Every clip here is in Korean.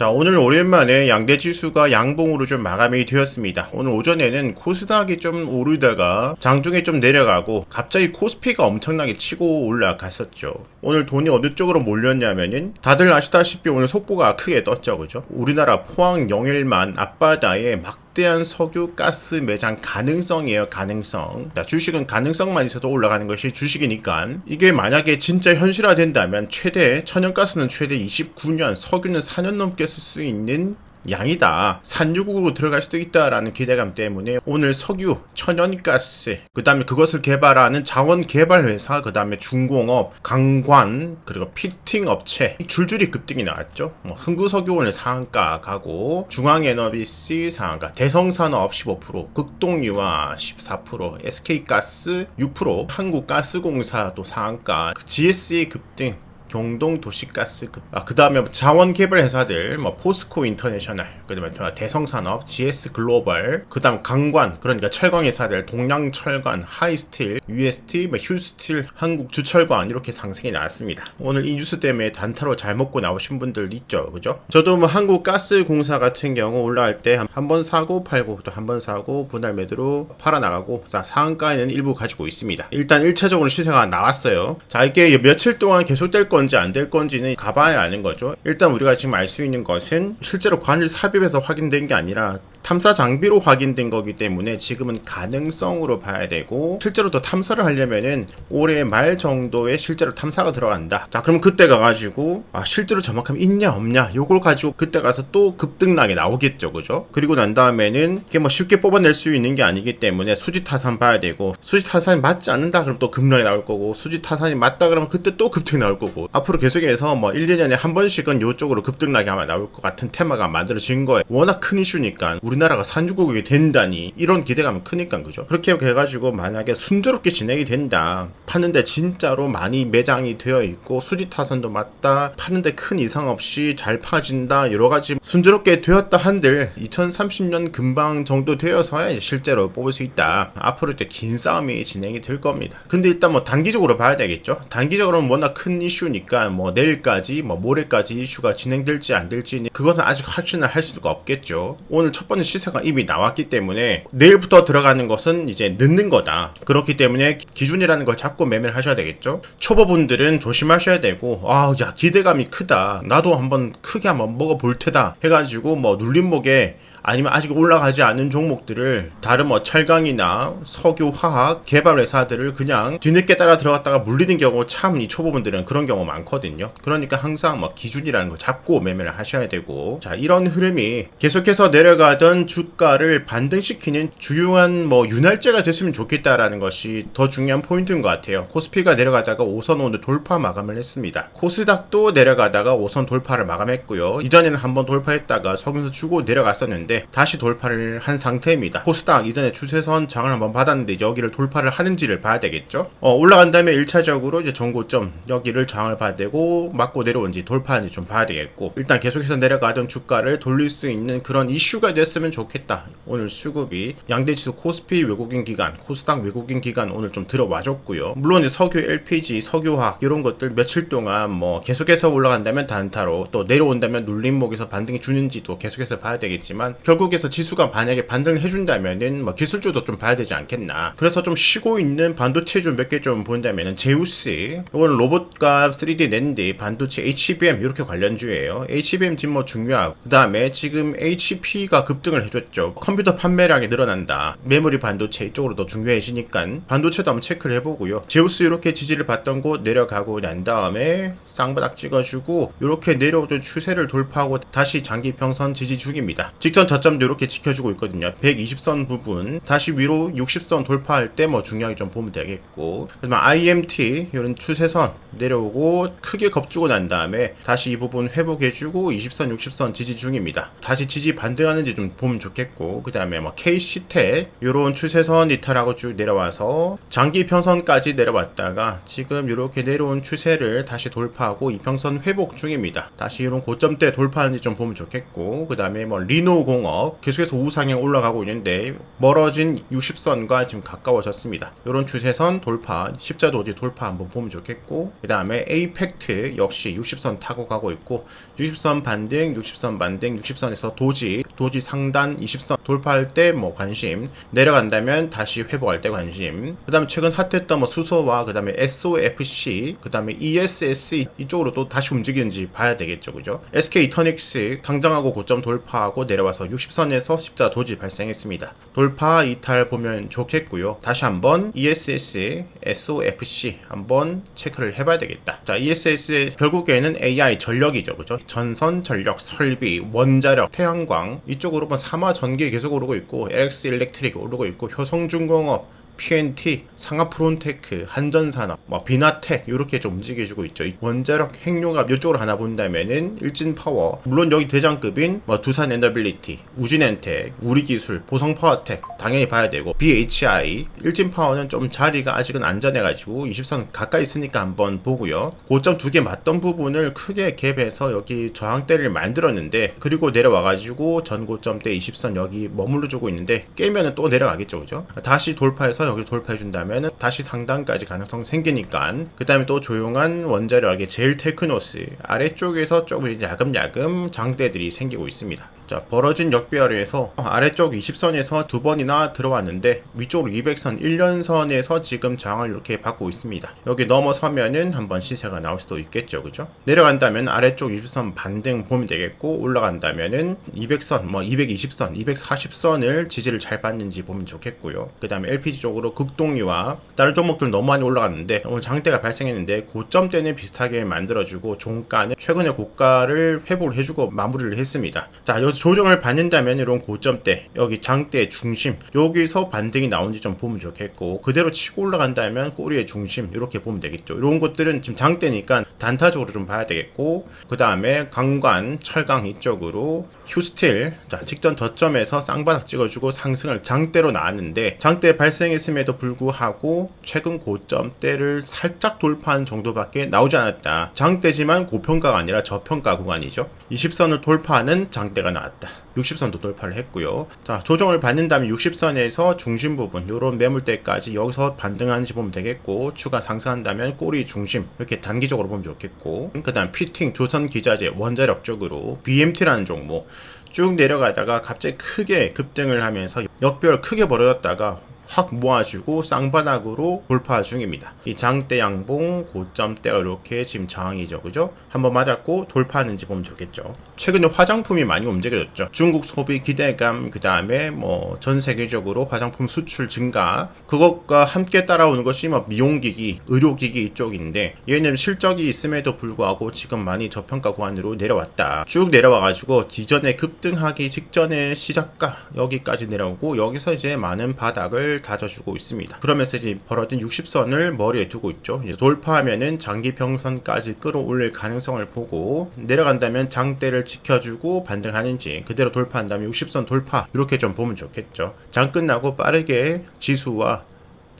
자 오늘 오랜만에 양대 지수가 양봉으로 좀 마감이 되었습니다. 오늘 오전에는 코스닥이 좀 오르다가 장중에 좀 내려가고 갑자기 코스피가 엄청나게 치고 올라갔었죠. 오늘 돈이 어느 쪽으로 몰렸냐면은 다들 아시다시피 오늘 속보가 크게 떴죠, 그죠? 우리나라 포항 영일만 앞바다에 막 대한 석유 가스 매장 가능성이에요, 가능성. 자, 주식은 가능성만 있어도 올라가는 것이 주식이니까 이게 만약에 진짜 현실화 된다면 최대 천연가스는 최대 29년, 석유는 4년 넘게 쓸 수 있는 양이다. 산유국으로 들어갈 수도 있다라는 기대감 때문에 오늘 석유, 천연가스, 그 다음에 그것을 개발하는 자원 개발 회사, 그 다음에 중공업, 강관, 그리고 피팅 업체 줄줄이 급등이 나왔죠. 뭐 흥구석유 오늘 상한가 가고 중앙에너비스 상한가, 대성산업 15%, 극동유화 14%, SK가스 6%, 한국가스공사 또 상한가, 그 GSE 급등. 경동 도시가스 급, 아, 그 다음에 자원 개발 회사들, 뭐, 포스코 인터내셔널, 그 다음에 대성산업, GS 글로벌, 그 다음 강관, 그러니까 철강 회사들, 동양철관, 하이스틸, UST, 뭐, 휴스틸, 한국주철관, 이렇게 상승이 나왔습니다. 오늘 이 뉴스 때문에 단타로 잘 먹고 나오신 분들 있죠, 그죠? 저도 뭐, 한국가스공사 같은 경우 올라갈 때 한번 사고 팔고, 또 한 번 사고, 분할 매도로 팔아 나가고, 자, 상한가에는 일부 가지고 있습니다. 일단 1차적으로 시세가 나왔어요. 자, 이게 며칠 동안 계속될 건지 안 될 건지는 가봐야 아는 거죠. 일단 우리가 지금 알 수 있는 것은 실제로 관일 삽입에서 확인된 게 아니라 탐사 장비로 확인된 거기 때문에 지금은 가능성으로 봐야 되고 실제로 더 탐사를 하려면은 올해 말 정도에 실제로 탐사가 들어간다. 자, 그럼 그때 가가지고 아 실제로 정확하면 있냐 없냐 요걸 가지고 그때 가서 또 급등락이 나오겠죠, 그죠? 그리고 난 다음에는 이게 뭐 쉽게 뽑아낼 수 있는 게 아니기 때문에 수지 타산 봐야 되고 수지 타산이 맞지 않는다 그럼 또 급락이 나올 거고 수지 타산이 맞다 그러면 그때 또 급등이 나올 거고 앞으로 계속해서 뭐 1, 2년에 한 번씩은 요쪽으로 급등락이 아마 나올 것 같은 테마가 만들어진 거예요. 워낙 큰 이슈니까 우리나라가 산유국이 된다니 이런 기대감은 크니까 그죠? 그렇게 해가지고 만약에 순조롭게 진행이 된다. 파는데 진짜로 많이 매장이 되어 있고 수지 타산도 맞다. 파는데 큰 이상 없이 잘 파진다. 여러 가지 순조롭게 되었다 한들 2030년 금방 정도 되어서야 실제로 뽑을 수 있다. 앞으로 이제 긴 싸움이 진행이 될 겁니다. 근데 일단 뭐 단기적으로 봐야 되겠죠? 단기적으로는 워낙 큰 이슈니까 뭐 내일까지 뭐 모레까지 이슈가 진행될지 안 될지 그것은 아직 확신을 할 수가 없겠죠. 오늘 첫 번째 시세가 이미 나왔기 때문에 내일부터 들어가는 것은 이제 늦는 거다. 그렇기 때문에 기준이라는 걸 잡고 매매를 하셔야 되겠죠. 초보분들은 조심하셔야 되고 아 야 기대감이 크다. 나도 한번 크게 한번 먹어볼 테다 해가지고 뭐 눌림목에 아니면 아직 올라가지 않은 종목들을 다른 뭐 철강이나 석유, 화학, 개발 회사들을 그냥 뒤늦게 따라 들어갔다가 물리는 경우 참 이 초보분들은 그런 경우 많거든요. 그러니까 항상 뭐 기준이라는 걸 잡고 매매를 하셔야 되고 자 이런 흐름이 계속해서 내려가던 주가를 반등시키는 주요한 뭐 윤활제가 됐으면 좋겠다라는 것이 더 중요한 포인트인 것 같아요. 코스피가 내려가다가 5선 오늘 돌파 마감을 했습니다. 코스닥도 내려가다가 5선 돌파를 마감했고요. 이전에는 한번 돌파했다가 서면서 주고 내려갔었는데 다시 돌파를 한 상태입니다. 코스닥 이전에 추세선 장을 한번 받았는데 여기를 돌파를 하는지를 봐야 되겠죠. 어, 올라간 다음에 1차적으로 이제 전고점 여기를 장을 봐야 되고 맞고 내려온지 돌파한지 좀 봐야 되겠고 일단 계속해서 내려가던 주가를 돌릴 수 있는 그런 이슈가 됐으면 좋겠다. 오늘 수급이 양대지수 코스피 외국인 기간, 코스닥 외국인 기간 오늘 좀 들어와줬고요. 물론 이제 석유, LPG, 석유화학 이런 것들 며칠 동안 뭐 계속해서 올라간다면 단타로 또 내려온다면 눌림목에서 반등이 주는지도 계속해서 봐야 되겠지만 결국에서 지수가 만약에 반등을 해준다면은 뭐 기술주도 좀 봐야 되지 않겠나. 그래서 좀 쉬고 있는 반도체주 몇 개 좀 본다면은 제우스, 이건 로봇과 3D 낸드, 반도체 HBM 이렇게 관련주예요. HBM 뒷모 중요하고 그 다음에 지금 HP가 급등을 해줬죠. 컴퓨터 판매량이 늘어난다. 메모리 반도체 이쪽으로 더 중요해지니까 반도체도 한번 체크를 해보고요. 제우스 이렇게 지지를 받던 곳 내려가고 난 다음에 쌍바닥 찍어주고 이렇게 내려오던 추세를 돌파하고 다시 장기 평선 지지 중입니다. 직전 저점도 이렇게 지켜주고 있거든요. 120선 부분 다시 위로 60선 돌파할 때 뭐 중요하게 좀 보면 되겠고 그다음 IMT 이런 추세선 내려오고 크게 겁주고 난 다음에 다시 이 부분 회복해주고 20선 60선 지지 중입니다. 다시 지지 반등하는지 좀 보면 좋겠고 그 다음에 뭐 KC텍 이런 추세선 이탈하고 쭉 내려와서 장기 평선까지 내려왔다가 지금 이렇게 내려온 추세를 다시 돌파하고 이평선 회복 중입니다. 다시 이런 고점대 돌파하는지 좀 보면 좋겠고 그 다음에 뭐 리노 중 공업 계속해서 우상향 올라가고 있는데 멀어진 60선과 지금 가까워졌습니다. 이런 추세선 돌파, 십자도지 돌파 한번 보면 좋겠고 그 다음에 에이펙트 역시 60선 타고 가고 있고 60선 반등, 60선 반등, 60선에서 도지, 도지 상단 20선 돌파할 때 뭐 관심 내려간다면 다시 회복할 때 관심. 그 다음에 최근 핫했던 뭐 수소와 그 다음에 SOFC 그 다음에 ESS 이쪽으로 또 다시 움직이는지 봐야 되겠죠. 그죠? SK 이터닉스 상장하고 고점 돌파하고 내려와서 60선에서 십자 도지 발생했습니다. 돌파 이탈 보면 좋겠고요. 다시 한번 ESS SOFC 한번 체크를 해봐야 되겠다. 자 ESS 결국에는 AI 전력이죠. 그죠? 전선 전력 설비 원자력 태양광. 이쪽으로 뭐 삼화 전기 계속 오르고 있고 LX 일렉트릭 오르고 있고 효성중공업 PNT, 상하프론테크, 한전산업, 뭐 비나텍 이렇게 좀 움직여주고 있죠. 이 원자력 핵융합 이쪽으로 하나 본다면은 일진파워, 물론 여기 대장급인 뭐 두산 엔더빌리티, 우진엔텍, 우리기술, 보성파워텍 당연히 봐야 되고 BHI, 일진파워는 좀 자리가 아직은 안전해가지고 20선 가까이 있으니까 한번 보고요. 고점 두 개 맞던 부분을 크게 갭해서 여기 저항대를 만들었는데 그리고 내려와가지고 전고점대 20선 여기 머물러주고 있는데 깨면은 또 내려가겠죠, 그죠? 다시 돌파해서 여기 돌파해 준다면 다시 상단까지 가능성 생기니까 그 다음에 또 조용한 원자력의 제일 테크노스 아래쪽에서 조금 이제 야금야금 장대들이 생기고 있습니다. 자 벌어진 역배열에서 아래쪽 20선에서 두 번이나 들어왔는데 위쪽으로 200선 1년선에서 지금 저항을 이렇게 받고 있습니다. 여기 넘어서면은 한번 시세가 나올 수도 있겠죠, 그죠? 내려간다면 아래쪽 20선 반등 보면 되겠고 올라간다면은 200선, 뭐 220선, 240선을 지지를 잘 받는지 보면 좋겠고요. 그 다음에 LPG 쪽 으로 극동유와 다른 종목들 너무 많이 올라갔는데 오늘 장대가 발생했는데 고점대는 비슷하게 만들어주고 종가는 최근의 고가를 회복을 해주고 마무리를 했습니다. 자, 여기서 조정을 받는다면 이런 고점대 여기 장대 중심 여기서 반등이 나온지 좀 보면 좋겠고 그대로 치고 올라간다면 꼬리의 중심 이렇게 보면 되겠죠. 이런 것들은 지금 장대니까 단타적으로 좀 봐야 되겠고 그 다음에 강관 철강 이쪽으로 휴스틸 자 직전 저점에서 쌍바닥 찍어주고 상승을 장대로 나왔는데 장대 발생 했음에도 불구하고 최근 고점대를 살짝 돌파한 정도밖에 나오지 않았다. 장대지만 고평가가 아니라 저평가 구간이죠. 20선을 돌파하는 장대가 나왔다. 60선도 돌파를 했고요. 자, 조정을 받는다면 60선에서 중심 부분, 요런 매물대까지 여기서 반등하는지 보면 되겠고, 추가 상승한다면 꼬리 중심, 이렇게 단기적으로 보면 좋겠고, 그 다음 피팅, 조선 기자재, 원자력 쪽으로 BMT라는 종목, 쭉 내려가다가 갑자기 크게 급등을 하면서 역별 크게 벌어졌다가 확 모아주고 쌍바닥으로 돌파 중입니다. 이 장대 양봉 고점대가 이렇게 지금 저항이죠, 그죠? 한번 맞았고 돌파하는지 보면 좋겠죠. 최근에 화장품이 많이 움직여졌죠. 중국 소비 기대감, 그 다음에 뭐 전 세계적으로 화장품 수출 증가, 그것과 함께 따라오는 것이 뭐 미용기기, 의료기기 이쪽인데 얘는 실적이 있음에도 불구하고 지금 많이 저평가 구간으로 내려왔다. 쭉 내려와가지고 지전에 급등하기 직전에 시작가 여기까지 내려오고 여기서 이제 많은 바닥을 다져주고 있습니다. 그러면서 이제 벌어진 60선을 머리에 두고 있죠. 돌파하면은 장기 평선까지 끌어올릴 가능성을 보고 내려간다면 장대를 지켜주고 반등하는지 그대로 돌파한다면 60선 돌파 이렇게 좀 보면 좋겠죠. 장 끝나고 빠르게 지수와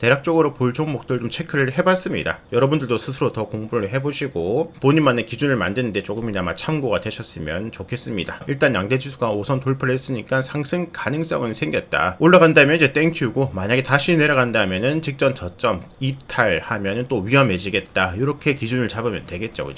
대략적으로 볼 종목들 좀 체크를 해봤습니다. 여러분들도 스스로 더 공부를 해보시고 본인만의 기준을 만드는데 조금이나마 참고가 되셨으면 좋겠습니다. 일단 양대 지수가 5선 돌파를 했으니까 상승 가능성은 생겼다. 올라간다면 이제 땡큐고 만약에 다시 내려간다면은 직전 저점 이탈하면은 또 위험해지겠다. 이렇게 기준을 잡으면 되겠죠, 그죠?